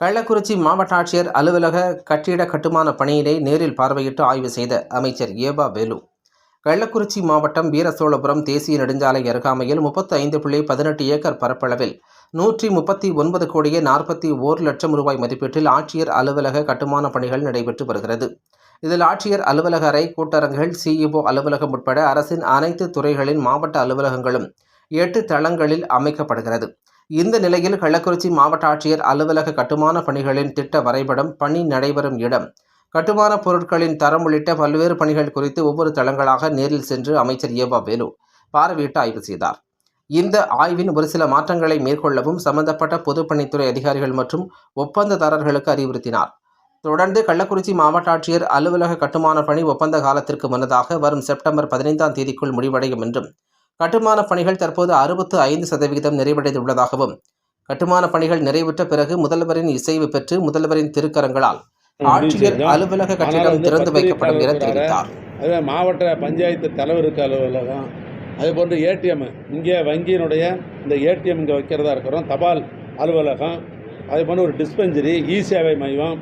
கள்ளக்குறிச்சி மாவட்ட ஆட்சியர் அலுவலக கட்டிட கட்டுமான பணியினை நேரில் பார்வையிட்டு ஆய்வு செய்த அமைச்சர் ஏபா வேலு. கள்ளக்குறிச்சி மாவட்டம் வீரசோழபுரம் தேசிய நெடுஞ்சாலை அருகாமையில் முப்பத்தி ஐந்து புள்ளி பதினெட்டு ஏக்கர் பரப்பளவில் நூற்றி முப்பத்தி ஒன்பது கோடியே நாற்பத்தி ஓர் லட்சம் ரூபாய் மதிப்பீட்டில் ஆட்சியர் அலுவலக கட்டுமான பணிகள் நடைபெற்று வருகிறது. இதில் ஆட்சியர் அலுவலக அறை கூட்டரங்குகள் சிஇஓ அலுவலகம் உட்பட அரசின் அனைத்து துறைகளின் மாவட்ட அலுவலகங்களும் எட்டு தளங்களில் அமைக்கப்படுகிறது. இந்த நிலையில் கள்ளக்குறிச்சி மாவட்ட ஆட்சியர் அலுவலக கட்டுமான பணிகளின் திட்ட வரைபடம் பணி நடைபெறும் இடம். கட்டுமான பொருட்களின் தரம் உள்ளிட்ட பல்வேறு பணிகள் குறித்து ஒவ்வொரு தளங்களாக நேரில் சென்று அமைச்சர் ஏவா வேலு பார்வையிட்டு ஆய்வு செய்தார். இந்த ஆய்வின் ஒரு சில மாற்றங்களை மேற்கொள்ளவும் சம்பந்தப்பட்ட பொதுப்பணித்துறை அதிகாரிகள் மற்றும் ஒப்பந்ததாரர்களுக்கு அறிவுறுத்தினார். தொடர்ந்து கள்ளக்குறிச்சி மாவட்ட ஆட்சியர் அலுவலக கட்டுமான பணி ஒப்பந்த காலத்திற்கு முன்னதாக வரும் செப்டம்பர் பதினைந்தாம் தேதிக்குள் முடிவடையும் என்றும் கட்டுமான பணிகள் தற்போது அறுபத்து ஐந்து சதவிகிதம் நிறைவடைந்துள்ளதாகவும் கட்டுமான பணிகள் நிறைவுற்ற பிறகு முதல்வரின் இசைவு பெற்று முதல்வரின் திருக்கரங்களால் ஆட்சியர் அலுவலக கட்டிடம் திறந்து வைக்கப்படும் என தெரிவித்தார். அதே மாவட்ட பஞ்சாயத்து தலைவருக்கு அலுவலகம். அதே போன்று ஏடிஎம் இங்கே வங்கியினுடைய இந்த ஏடிஎம் இங்கே வைக்கிறதா இருக்கிறோம் தபால் அலுவலகம். அதே போன்று ஒரு டிஸ்பென்சரி இ சேவை மையம்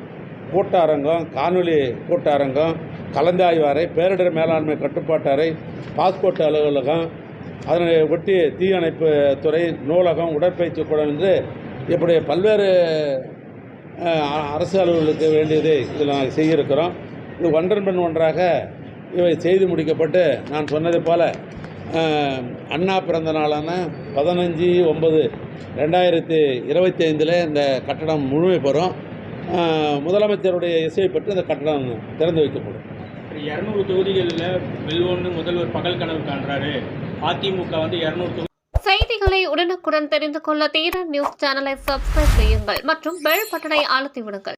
கூட்டரங்கம் காணொலி கூட்டரங்கம் கலந்தாய்வு அறை பேரிடர் மேலாண்மை கட்டுப்பாட்டு அறை பாஸ்போர்ட் அலுவலகம் அதனை ஒட்டி தீயணைப்பு துறை நூலகம் உடற்பயிற்சி கூடம் என்று இப்படி பல்வேறு அரசு அலுவலர்களுக்கு வேண்டியது இதில் நாங்கள் செய்யிருக்கிறோம் இது ஒன்றன் பெண் ஒன்றாக இவை செய்து முடிக்கப்பட்டு நான் சொன்னது போல் அண்ணா பிறந்த நாளான பதினஞ்சு ஒன்பது ரெண்டாயிரத்தி இருபத்தி ஐந்தில் இந்த கட்டடம் முழுமை பெறும். முதலமைச்சருடைய இசையை பெற்று இந்த கட்டடம் திறந்து வைக்கப்படும். இரநூறு தொகுதிகளில் வெல்வோன்னு முதல்வர் பகல் கனவு காண்றாரு. அதிமுக வந்து இரநூறு செய்திகளை உடனுக்குடன் தெரிந்து கொள்ள தீரன் நியூஸ் சேனலை சப்ஸ்கிரைப் செய்யுங்கள் மற்றும் பெல் பட்டனை அழுத்தி விடுங்கள்.